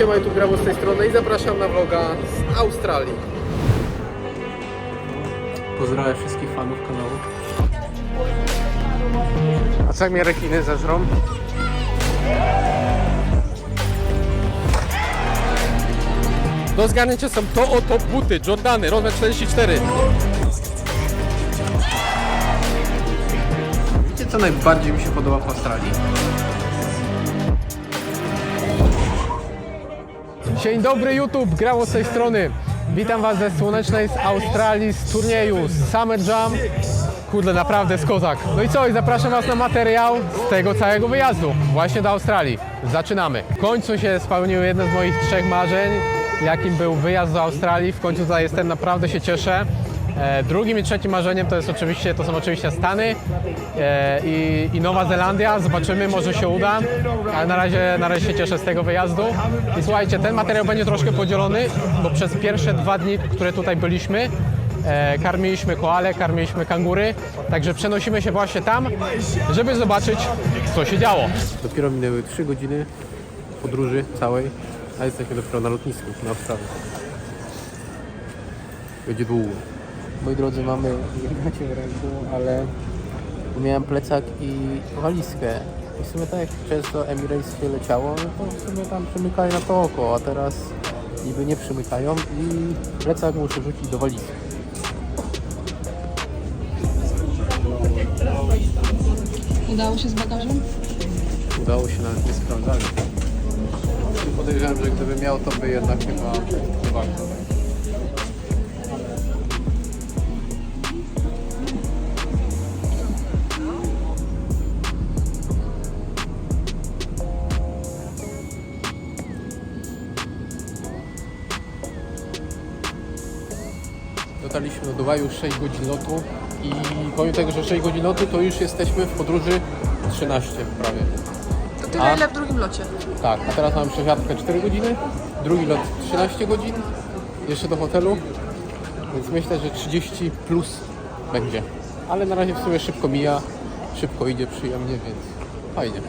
Siema, tu Grabo z tej strony i zapraszam na vloga z Australii. Pozdrawiam wszystkich fanów kanału. A co jak mnie rekiny zeżrą? Do zgarnięcia są to oto buty, Jordany, rozmiar 44. Wiecie co najbardziej mi się podoba w Australii? Dzień dobry YouTube, grało z tej strony. Witam Was ze słonecznej z Australii, z turnieju z Summer Jam. Kurde, naprawdę jest kozak. No i co, zapraszam Was na materiał z tego całego wyjazdu, właśnie do Australii. Zaczynamy. W końcu się spełnił jedno z moich trzech marzeń, jakim był wyjazd do Australii. W końcu tutaj jestem, naprawdę się cieszę. E, drugim i trzecim marzeniem to, jest oczywiście, to są oczywiście Stany e, i, i Nowa Zelandia. Zobaczymy, może się uda, ale na razie, na razie się cieszę z tego wyjazdu. I słuchajcie, ten materiał będzie troszkę podzielony, bo przez pierwsze dwa dni, które tutaj byliśmy, e, karmiliśmy koale, karmiliśmy kangury, także przenosimy się właśnie tam, żeby zobaczyć, co się działo. Dopiero minęły 3 godziny podróży całej, a jesteśmy dopiero na lotnisku na Australii. Będzie długo. Moi drodzy, mamy gacie w ręku, ale miałem plecak i walizkę. I w sumie tak jak często Emirates się leciało, no to w sumie tam przymykali na to oko, a teraz niby nie przymykają i plecak muszę rzucić do walizki. Udało się z bagażem? Udało się nawet nie sprawdzali. Podejrzewam, że gdyby miał, to by jednak chyba nie warto. Dotarliśmy do Dubaju 6 godzin lotu i pomimo tego, że 6 godzin lotu, to już jesteśmy w podróży 13 prawie. To tyle, A? ile w drugim locie. Tak, a teraz mamy przesiadkę 4 godziny, drugi lot 13 godzin, jeszcze do hotelu, więc myślę, że 30 plus będzie. Ale na razie w sumie szybko mija, szybko idzie przyjemnie, więc fajnie.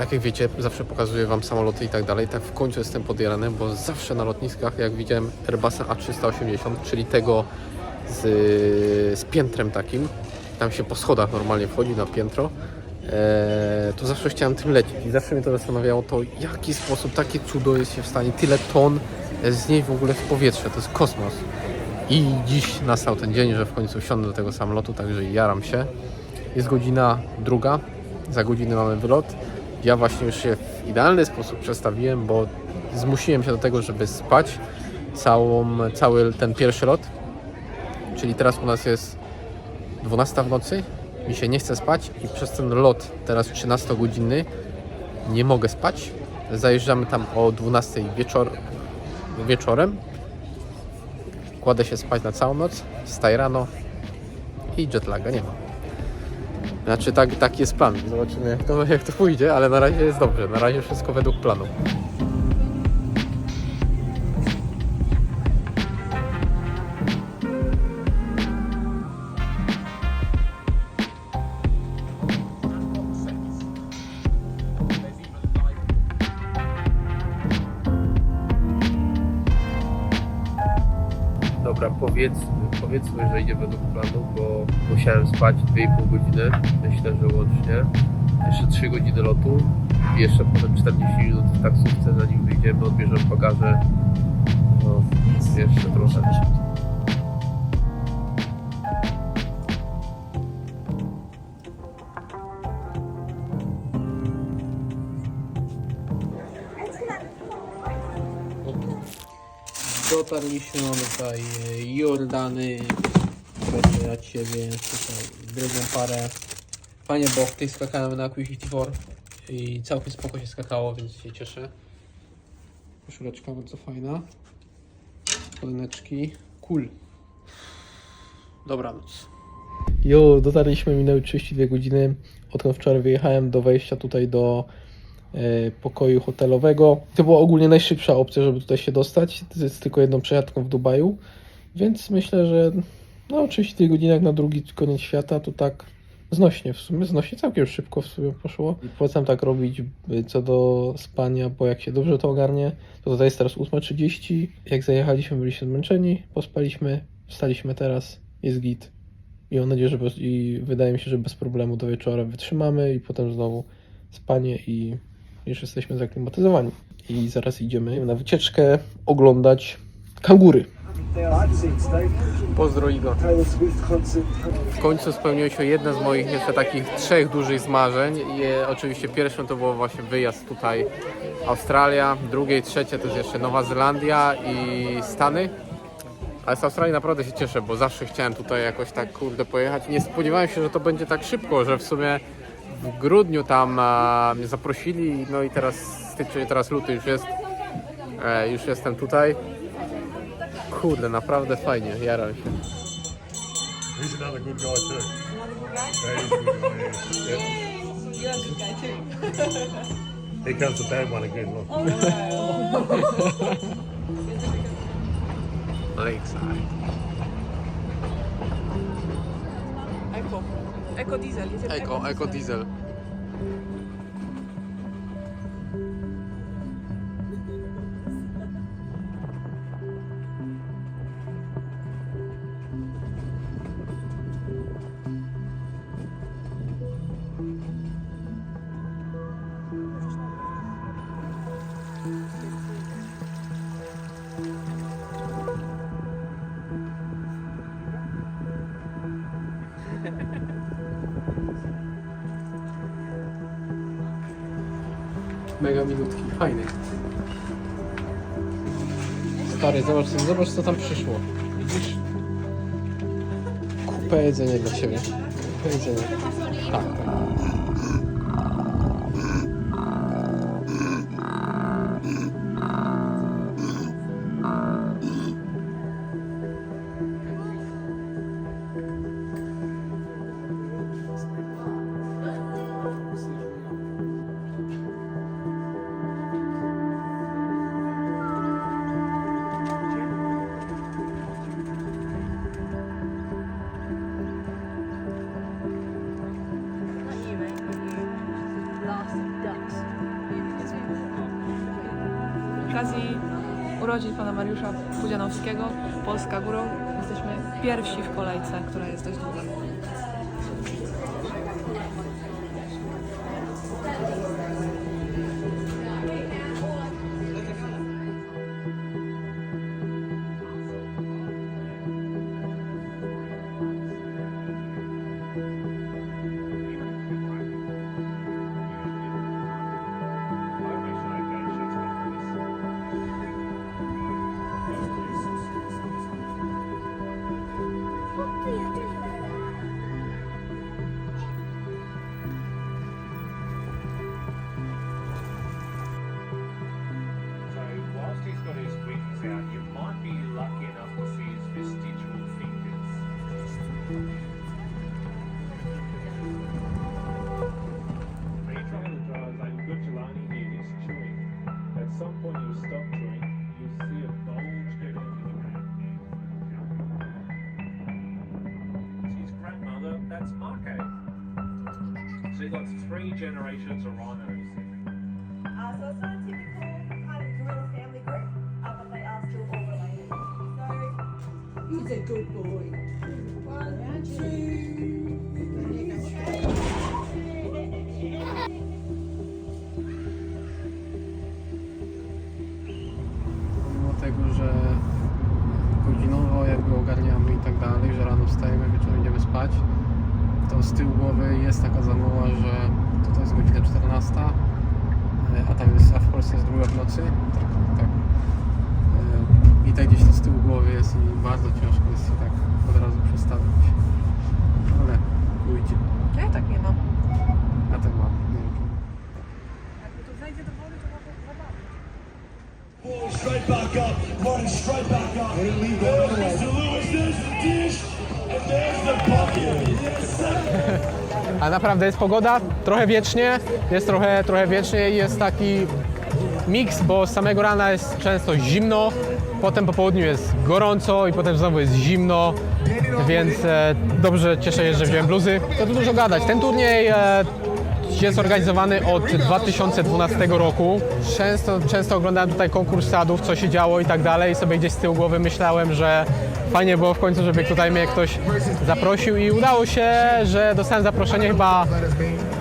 Tak jak wiecie, zawsze pokazuję Wam samoloty i tak dalej, tak w końcu jestem podjarany, bo zawsze na lotniskach, jak widziałem Airbusa A380, czyli tego z, z piętrem takim, tam się po schodach normalnie wchodzi na piętro, e, to zawsze chciałem tym lecieć i zawsze mnie to zastanawiało to, jaki sposób takie cudo jest się w stanie tyle ton znieść w ogóle w powietrze, to jest kosmos. I dziś nastał ten dzień, że w końcu wsiądę do tego samolotu, także jaram się. Jest godzina druga, za godzinę mamy wylot. Ja właśnie już się w idealny sposób przestawiłem, bo zmusiłem się do tego, żeby spać całą, cały ten pierwszy lot. Czyli teraz u nas jest 12 w nocy, mi się nie chce spać i przez ten lot teraz 13-godzinny nie mogę spać. Zajeżdżamy tam o 12 wieczor, wieczorem. Kładę się spać na całą noc, wstaję rano i jetlaga nie ma. Znaczy tak, taki jest plan. Zobaczymy jak to, jak to pójdzie, ale na razie jest dobrze. Na razie wszystko według planu. Dobra, powiedzmy, powiedzmy, że idzie według planu, bo musiałem spać 2,5 godziny, myślę, że łącznie. Jeszcze 3 godziny lotu i jeszcze potem 40 minut w taksówce, zanim wyjdziemy, odbierzemy bagaże. No, jeszcze trochę. Dotarliśmy, mamy tutaj e, Jordany, proszę dla Ciebie, tutaj drugą parę. Fajnie, bo w tej skakałem na Quick 54 i całkiem spoko się skakało, więc się cieszę. Koszuleczka bardzo fajna. Spodeneczki. Cool. Dobranoc. Jo, dotarliśmy, minęły 32 godziny. Odkąd wczoraj wyjechałem do wejścia tutaj do e, pokoju hotelowego. To była ogólnie najszybsza opcja, żeby tutaj się dostać. Jest tylko jedną przejadką w Dubaju. Więc myślę, że no 32 godziny jak na drugi koniec świata, to tak znośnie w sumie, znośnie całkiem szybko w sumie poszło. I polecam tak robić y, co do spania, bo jak się dobrze to ogarnie, to tutaj jest teraz 8.30. Jak zajechaliśmy, byliśmy zmęczeni, pospaliśmy, wstaliśmy teraz, jest git. I mam nadzieję, że bez, i wydaje mi się, że bez problemu do wieczora wytrzymamy i potem znowu spanie i już jesteśmy zaklimatyzowani. I zaraz idziemy na wycieczkę oglądać kangury. Pozdro Igor. W końcu spełniło się jedne z moich jeszcze takich trzech dużych zmarzeń. I oczywiście pierwszym to było właśnie wyjazd tutaj Australia, drugie i trzecie to jest jeszcze Nowa Zelandia i Stany. Ale z Australii naprawdę się cieszę, bo zawsze chciałem tutaj jakoś tak kurde pojechać. Nie spodziewałem się, że to będzie tak szybko, że w sumie w grudniu tam a, mnie zaprosili, no i teraz styczeń, teraz luty już jest. E, już jestem tutaj. Kurde, naprawdę fajnie, jaram się. He's another good guy too. Yeah, he's a good guy. Yeah. You're a good guy too. Here comes the bad one again. Look. Lakeside. Eko. Eko diesel. Eko, Eko Diesel. Mega milutki, fajny. Stary, zobacz, zobacz co tam przyszło. Widzisz? Kupę jedzenia dla ciebie. Kupę jedzenia. Tak. Urodzin pana Mariusza Pudzianowskiego, Polska Górą, jesteśmy pierwsi w kolejce, która jest dość długa. You've got three generations of rhinos. Uh, so it's not a typical kind of gorilla family group, uh, but they are still all related. So He's a good boy. One, two. Tego, że godzinowo jakby ogarniamy i tak dalej, że rano wstajemy, wieczorem idziemy spać, z tyłu głowy jest taka zamoła, że tutaj jest godzina 14, naprawdę jest pogoda, trochę wiecznie, jest trochę, trochę wiecznie i jest taki miks, bo z samego rana jest często zimno, potem po południu jest gorąco i potem znowu jest zimno. więc e, dobrze cieszę się, że wziąłem bluzy. To tu dużo gadać. Ten turniej e, jest organizowany od 2012 roku. Często, często oglądałem tutaj konkurs sadów, co się działo i tak dalej. I sobie gdzieś z tyłu głowy myślałem, że fajnie było w końcu, żeby tutaj mnie ktoś zaprosił i udało się, że dostałem zaproszenie chyba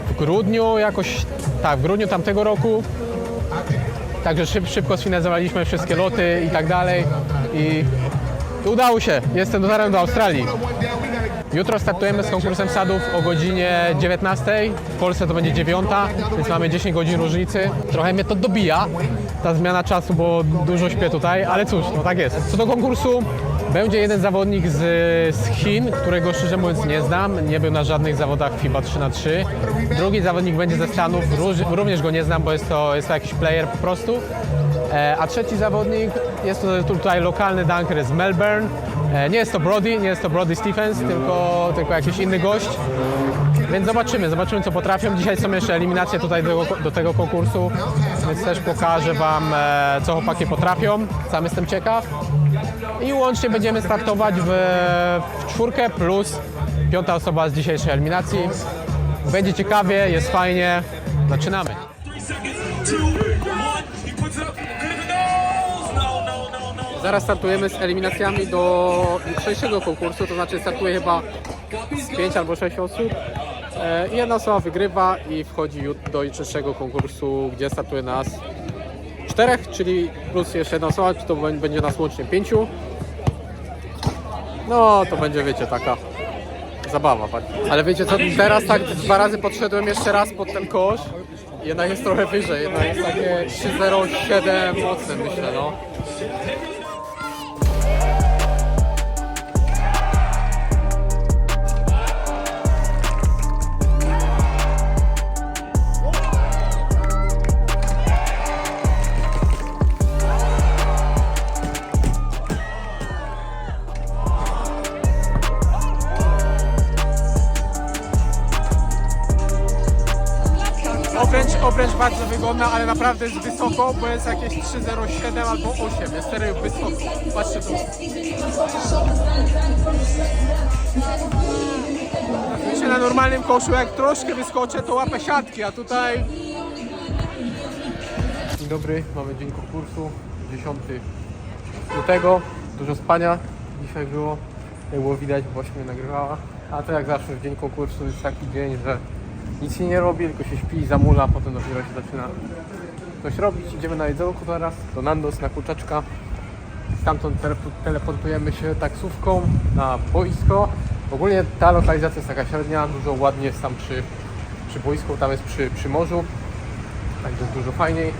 w grudniu jakoś, tak, w grudniu tamtego roku. Także szyb, szybko sfinalizowaliśmy wszystkie loty i tak dalej. I udało się. Jestem dotarłem do Australii. Jutro startujemy z konkursem sadów o godzinie 19. W Polsce to będzie 9, więc mamy 10 godzin różnicy. Trochę mnie to dobija, ta zmiana czasu, bo dużo śpię tutaj, ale cóż, no tak jest. Co do konkursu, będzie jeden zawodnik z, z Chin, którego szczerze mówiąc nie znam. Nie był na żadnych zawodach FIBA 3 na 3 Drugi zawodnik będzie ze Stanów, również go nie znam, bo jest to, jest to jakiś player po prostu. E, A trzeci zawodnik jest to tutaj lokalny dunker z Melbourne. E, Nie jest to Brody, nie jest to Brody Stephens, tylko, tylko jakiś inny gość. Więc zobaczymy, zobaczymy co potrafią. Dzisiaj są jeszcze eliminacje tutaj do, do tego konkursu, więc też pokażę Wam e, co chłopaki potrafią. Sam jestem ciekaw. I łącznie będziemy startować w, w czwórkę plus piąta osoba z dzisiejszej eliminacji. Będzie ciekawie, jest fajnie. Zaczynamy. Zaraz startujemy z eliminacjami do jutrzejszego konkursu, to znaczy startuje chyba z 5 albo 6 osób. E, i Jedna osoba wygrywa i wchodzi do jutrzejszego konkursu, gdzie startuje nas czterech, czyli plus jeszcze jedna osoba, to bę- będzie nas łącznie pięciu. No to będzie, wiecie, taka zabawa. tak. Ale wiecie co, teraz tak dwa razy podszedłem jeszcze raz pod ten kosz. Jednak jest trochę wyżej, jednak jest takie 3,07 mocne myślę, no. Ale naprawdę jest wysoko, bo jest jakieś 3,07 albo 8. Jest serio wysoko. Patrzcie tu. Myślę na normalnym koszu, jak troszkę wyskoczę, to łapę siatki, a tutaj... Dzień dobry, mamy dzień konkursu, 10 lutego. Dużo spania dzisiaj było, jak było widać, bo się mnie nagrywała. A to jak zawsze w dzień konkursu jest taki dzień, że nic się nie robi, tylko się śpi, zamula, potem dopiero się zaczyna coś robić. Idziemy na jedzonku teraz, do Nandos, na kurczaczka. Stamtąd tele- teleportujemy się taksówką na boisko. Ogólnie ta lokalizacja jest taka średnia, dużo ładnie jest tam przy, przy boisku, tam jest przy, przy morzu, także jest dużo fajniej.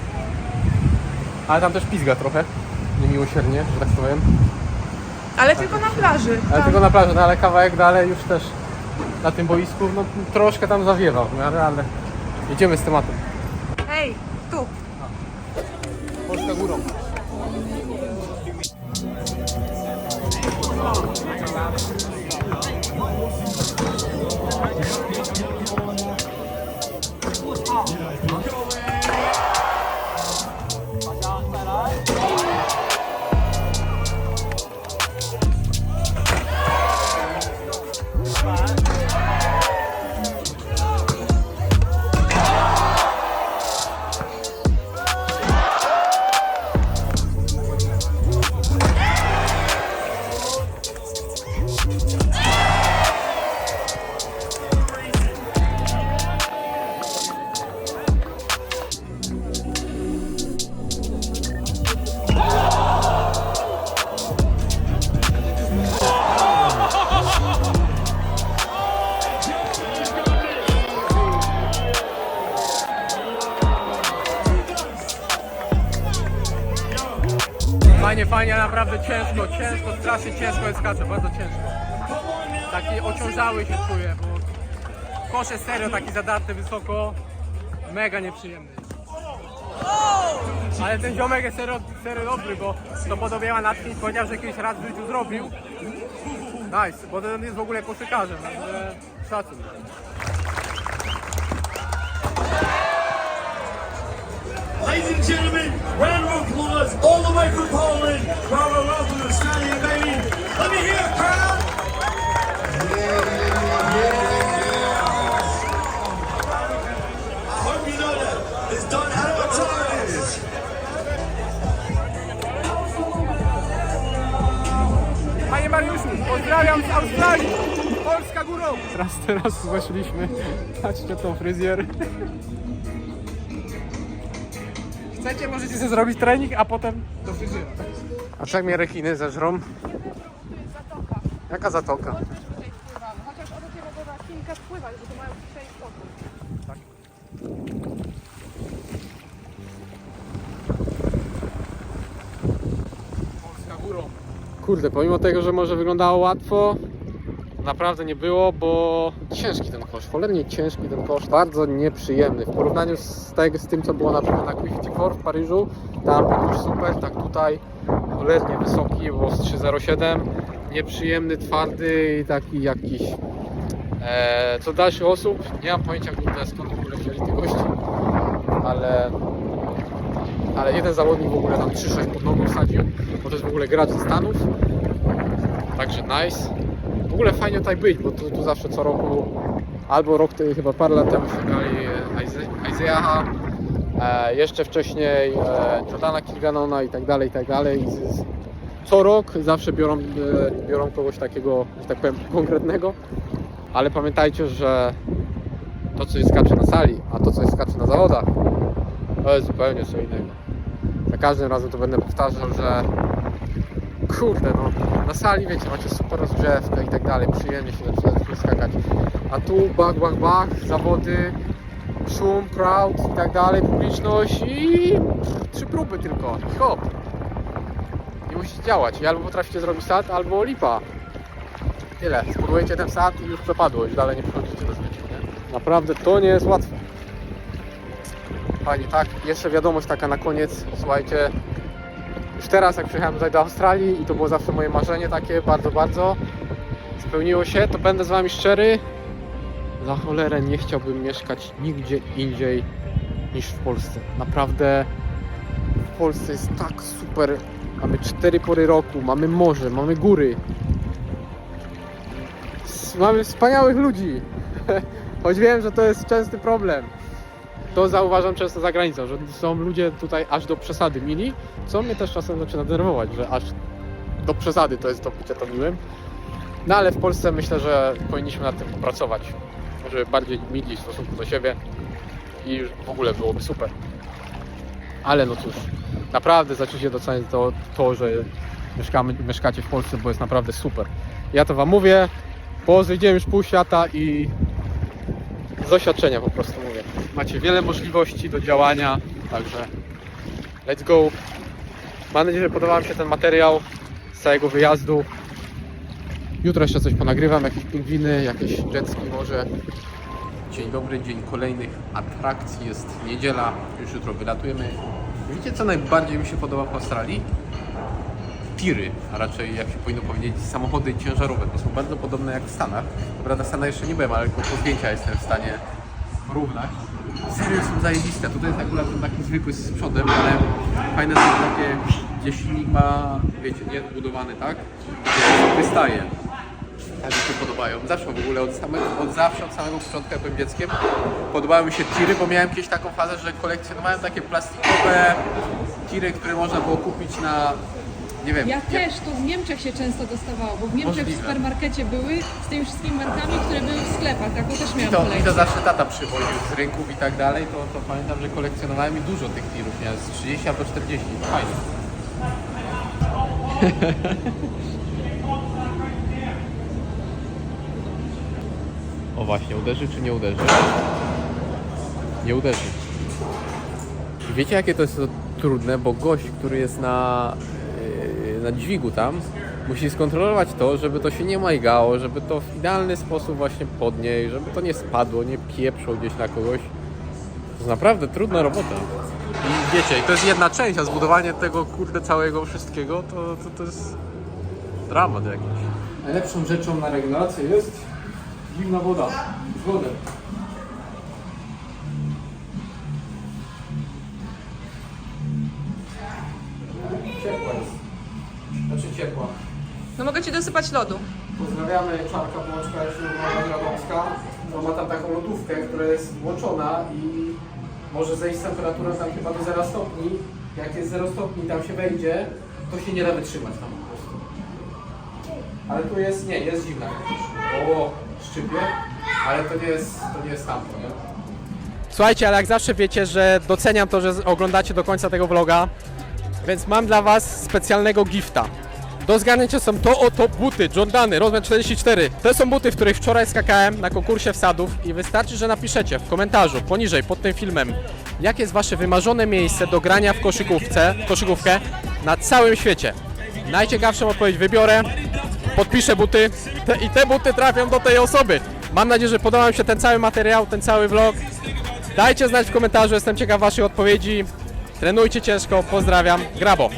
Ale tam też pizga trochę, niemiłosiernie, że tak powiem. Ale tylko na plaży. Ale tylko na plaży, no ale kawałek dalej już też na tym boisku, no troszkę tam zawiewa w miarę, ale idziemy z tematem. Hej, tu. Polska górą. Strasznie ciężko jest skacze, bardzo ciężko. Taki ociążały się czuję, bo kosz jest serio taki zadarty wysoko, mega nieprzyjemny. Ale ten ziomek jest serio, serio dobry, bo to podobiała na kimś powiedział, że kiedyś raz w życiu zrobił. Nice, bo ten jest w ogóle koszykarzem, także szacun. Ladies and gentlemen, round of applause all the way from Poland. Bravo, welcome to Australia. Let me hear a crowd. Yeah, yeah. I. Panie pozdrawiam z Australii! Polska teraz weszliśmy. Patrzcie to fryzjer. Chcecie, możecie sobie zrobić trening, a potem do fryzjera. A co jak mnie rekiny zażrą? Zatoka. Jaka zatoka? Tutaj wpływamy. Chociaż od takiego mogła kilka wpływać, bo to mają dzisiaj spokój. Polska górą. Kurde, pomimo tego, że może wyglądało łatwo, naprawdę nie było, bo ciężki ten kosz, cholernie ciężki ten kosz, bardzo nieprzyjemny. W porównaniu z, tego, z tym, co było na przykład na Quick 54 w Paryżu, tam był już super, tak tutaj cholernie wysoki, bo z 307, nieprzyjemny, twardy i taki jakiś. E, co dalszych osób, nie mam pojęcia kurde, skąd w ogóle wzięli tych gości, ale ale jeden zawodnik w ogóle tam 3-6 pod nogą wsadził, bo to jest w ogóle gracz ze Stanów. Także nice. W ogóle fajnie tutaj być, bo tu, tu zawsze co roku, albo rok, chyba parę lat temu ściągali Isaiaha, e, jeszcze wcześniej e, Jordana Kilganona i tak dalej, i tak dalej. I z, co rok zawsze biorą, e, biorą kogoś takiego, że tak powiem, konkretnego, ale pamiętajcie, że to co jest skacze na sali, a to co jest skacze na zawodach, to jest zupełnie co innego. Za każdym razem to będę powtarzał, że kurde no, na sali wiecie, macie super rozgrzewkę i tak dalej, przyjemnie się zaczyna skakać. A tu bach, bach, bach, zawody, szum, crowd i tak dalej, publiczność i trzy próby tylko. Hop. Musicie działać. I albo potraficie zrobić sad, albo lipa. Tyle. Spróbujecie ten sad i już przepadło, już dalej nie przechodzicie do zbyciu, nie? Naprawdę to nie jest łatwe. Fajnie, tak. Jeszcze wiadomość taka na koniec. Słuchajcie, już teraz jak przyjechałem tutaj do Australii i to było zawsze moje marzenie takie, bardzo, bardzo spełniło się, to będę z Wami szczery. Za cholerę nie chciałbym mieszkać nigdzie indziej niż w Polsce. Naprawdę w Polsce jest tak super. Mamy cztery pory roku, mamy morze, mamy góry. Mamy wspaniałych ludzi. Choć wiem, że to jest częsty problem. To zauważam często za granicą, że są ludzie tutaj aż do przesady mili, co mnie też czasem zaczyna denerwować, że aż do przesady to jest to bycie to miłym. No ale w Polsce myślę, że powinniśmy nad tym popracować, żeby bardziej mili w stosunku do siebie i w ogóle byłoby super. Ale no cóż, naprawdę zacznijcie doceniać to, to że mieszkamy, mieszkacie w Polsce, bo jest naprawdę super. Ja to Wam mówię, bo zejdziemy już pół świata i z doświadczenia po prostu mówię. Macie wiele możliwości do działania, także let's go. Mam nadzieję, że podobał Wam się ten materiał z całego wyjazdu. Jutro jeszcze coś ponagrywam, jakieś pingwiny, jakieś jetski może. Dzień dobry, dzień kolejnych atrakcji. Jest niedziela, już jutro wylatujemy. Wiecie co najbardziej mi się podoba w Australii? tiry, a raczej jak się powinno powiedzieć samochody ciężarowe, bo są bardzo podobne jak w Stanach. Dobra, na Stanach jeszcze nie byłem, ale po zdjęcia jestem w stanie porównać. Serio są zajebiste. Tutaj jest akurat ten taki zwykły z przodem, ale fajne są takie, gdzie silnik ma, wiecie, nie budowany tak, wystaje. Tak mi się podobają. Zawsze w ogóle, od, samego, od zawsze, od samego początku, jak byłem dzieckiem, podobały mi się tiry, bo miałem kiedyś taką fazę, że kolekcjonowałem takie plastikowe tiry, które można było kupić na, nie wiem, Ja też, to w Niemczech się często dostawało, bo w Niemczech Możliwe. w supermarkecie były z tymi wszystkimi markami, które były w sklepach, taką też I miałam to, I kolekcję. to zawsze tata przywoził z rynków i tak dalej, to, to pamiętam, że kolekcjonowałem i dużo tych tirów, miałem z 30 albo 40, fajnie. o właśnie, uderzy czy nie uderzy? Nie uderzy. I wiecie jakie to jest to trudne, bo gość, który jest na, yy, na dźwigu tam, musi skontrolować to, żeby to się nie majgało, żeby to w idealny sposób właśnie podnieść, żeby to nie spadło, nie pieprzło gdzieś na kogoś. To jest naprawdę trudna robota. I wiecie, i to jest jedna część, a zbudowanie tego kurde całego wszystkiego to, to, to jest dramat jakiś. Najlepszą rzeczą na regulację jest zimna woda z wodą. Ciepła jest. Znaczy ciepła. No mogę Ci dosypać lodu. Pozdrawiamy Czarka Błączka, Ślubowa Radomska. No ma tam taką lodówkę, która jest włączona i może zejść temperatura tam chyba do 0 stopni. Jak jest 0 stopni tam się wejdzie, to się nie da wytrzymać tam po prostu. Ale tu jest, nie, jest zimna. O, szczypie, ale to nie jest, to nie jest tamto, nie? Słuchajcie, ale jak zawsze wiecie, że doceniam to, że oglądacie do końca tego vloga, więc mam dla Was specjalnego gifta. Do zgarnięcia są to oto buty Jordany rozmiar 44. To są buty, w których wczoraj skakałem na konkursie wsadów i wystarczy, że napiszecie w komentarzu poniżej pod tym filmem, jakie jest Wasze wymarzone miejsce do grania w koszykówce, w koszykówkę na całym świecie. Najciekawszą odpowiedź wybiorę, podpiszę buty te, i te buty trafią do tej osoby. Mam nadzieję, że podoba mi się ten cały materiał, ten cały vlog. Dajcie znać w komentarzu, jestem ciekaw Waszych odpowiedzi. Trenujcie ciężko, pozdrawiam, Grabo.